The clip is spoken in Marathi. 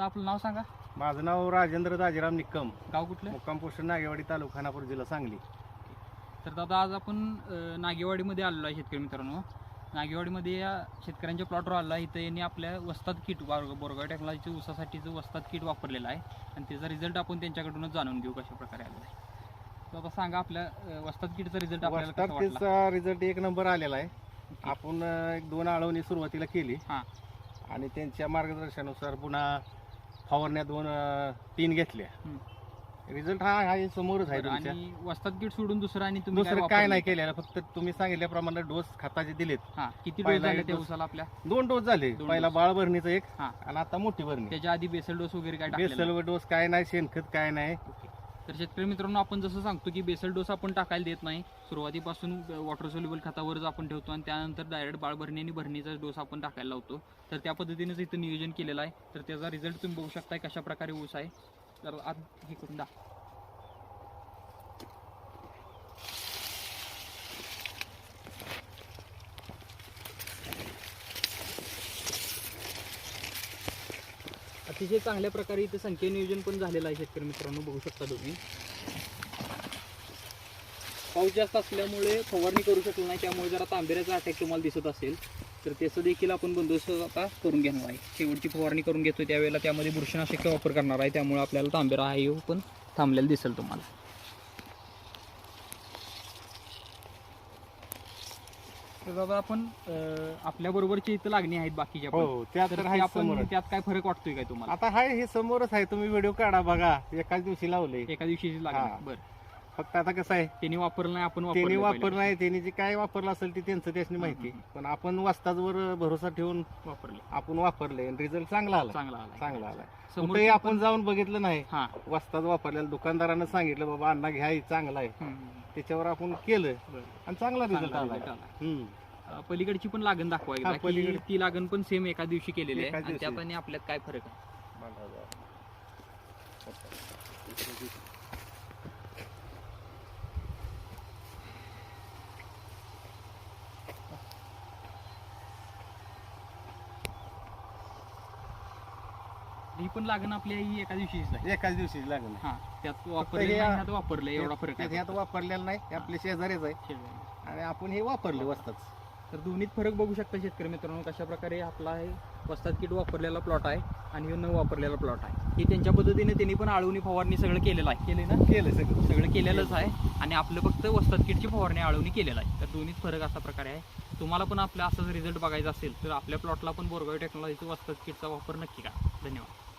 तर आपलं नाव सांगा. माझं नाव राजेंद्र दाजीराम निक्कम गाव कुठलं? मुक्काम पोस्ट नागेवाडी तालुका खानापूर जिल्हा सांगली. तर दादा आज आपण अ, नागेवाडीमध्ये आलेलो आहे शेतकरी मित्रांनो. नागेवाडीमध्ये या शेतकऱ्यांच्या प्लॉटवर आलेला आहे. इथं यांनी आपल्या वस्ताद किट बोरगाव टेक्नॉलॉजीच्या ऊसासाठीचं वस्ताद किट वापरलेलं आहे. आणि त्याचा रिझल्ट आपण त्यांच्याकडूनच जाणून घेऊ कशा प्रकारे आलेला आहे. तर आता सांगा आपल्या अ, वस्ताद किटचा रिझल्ट आपल्याला कसा वाटला? वस्तादचा रिझल्ट एक नंबर आलेला आहे. आपण अं, एक दोन आळवणी सुरुवातीला केली. हां. आणि त्यांच्या मार्गदर्शनानुसार पुन्हा फवारण्या दोन अं, तीन घेतल्या. हम्म. रिझल्ट हा हा समोरच आहे बरं, तुमच्या. आणि वस्ताद किट सोडून दुसरं आणि तुम्ही दुसरं काय वापरलं? नाही केलेलं फक्त तुम्ही सांगितल्याप्रमाणे डोस खताचे दिलेत. हां किती डोस पहिला झाले एक त्या डोस. ऊसाला आपल्या? दोन डोस झाले. दोन पहिला. बाळ भरणीचा एक हां. आणि आता मोठी भरणी. त्याच्या आधी बेसल डोस वगैरे काय टाकलेला? बेसल डोस काय नाही शेणखत काय नाही. तर शेतकरी मित्रांनो आपण जसं सांगतो की बेसल डोस आपण टाकायला देत नाही. सुरुवातीपासून वॉटर सोल्युबल खतावरच आपण ठेवतो आणि त्यानंतर डायरेक्ट बाळभरणी आणि भरणीचा डोस आपण टाकायला लावतो. तर त्या पद्धतीनेच इथं नियोजन केलेलं आहे. तर त्याचा रिझल्ट तुम्ही बघू शकताय कशा प्रकारे ऊस आहे. तर आज हे करून दाखवा. अतिशय चांगल्या प्रकारे इथे संख्या नियोजन पण झालेलं आहे शेतकरी मित्रांनो बघू शकता तुम्ही. पाऊस जास्त असल्यामुळे फवारणी करू शकलो नाही त्यामुळे जरा तांबेऱ्याचा अटॅक तुम्हाला दिसत असेल. तर त्याचं देखील आपण बंदोबस्त आता करून घेणार आहे. शेवटची फवारणी करून घेतो त्यावेळेला त्यामध्ये बुरशीनाशकचा वापर करणार आहे त्यामुळे आपल्याला तांबेरा हा येऊ पण थांबलेला दिसेल तुम्हाला. तर दादा आपण आपल्या बरोबरची इथं लागणी आहेत बाकीच्या पण. हो त्यात तर तर ते आहे आपण समोर त्यात काय फरक वाटतोय काय तुम्हाला? आता हाय हे समोरच आहे. तुम्ही व्हिडिओ काढा बघा. एकाच दिवशी लावले एका दिवशीची हा. लागणी बरं. फक्त आता कसं आहे त्यांनी वापरलं नाही आपण त्यांनी वापरलं वापर पहिल्या नाही त्यांनी जे काय वापरलं असेल ते त्यांचं त्याची माहिती. हम्म, पण आपण वस्ताजवर भरोसा ठेवून दिवशी. वापरले. आपण वापरले रिझल्ट चांगला आला. चांगला आला. चांगला आला. कुठेही आपण जाऊन बघितलं नाही हा. वस्ताज वापरलेलं दुकानदारानं सांगितलं बाबा अण्णा घ्या हे चांगला आहे. हम्म. त्याच्यावर आपण केलं बरं. आणि चांगला रिझल्ट चांगला आला. result आला. हम्म. पलीकडची पण लागण दाखवा एकदा हा, की पलीकडे. ती लागण पण सेम एका दिवशी केलेली आहे. एकाच आणि दिवशी. त्यात आणि आपल्यात काय फरक आहे? ही पण लागण आपली ही एका दिवशीच आहे एकाच दिवशी लागलं हा त्यात वापरले हे- ह्यात वापरलं एवढा फरक त्यात आहे ह्यात वापरलेलं नाही हे आपले शेजारीच आहे. आणि आपण हे वापरले वस्ताच तर दोन्हीत फरक बघू शकता शेतकरी मित्रांनो कशा प्रकारे आपला हे वस्ताद किट वापरलेला प्लॉट आहे आणि हे न वापरलेला प्लॉट आहे. हे त्यांच्या पद्धतीने त्यांनी पण आळवणी फवारणी सगळं केलेलं आहे. केले ना? केलं सगळं. सगळं केलेलंच आहे आणि आपलं फक्त वस्ताद किटची फवारणी आळवणी केलेलं आहे. तर दोन्हीत फरक असा प्रकारे आहे. तुम्हाला पण आपला असाच रिझल्ट बघायचा असेल तर आपल्या प्लॉटला पण बोरगाव टेक्नॉलॉजीचं वस्ताद किटचा वापर नक्की करा. धन्यवाद.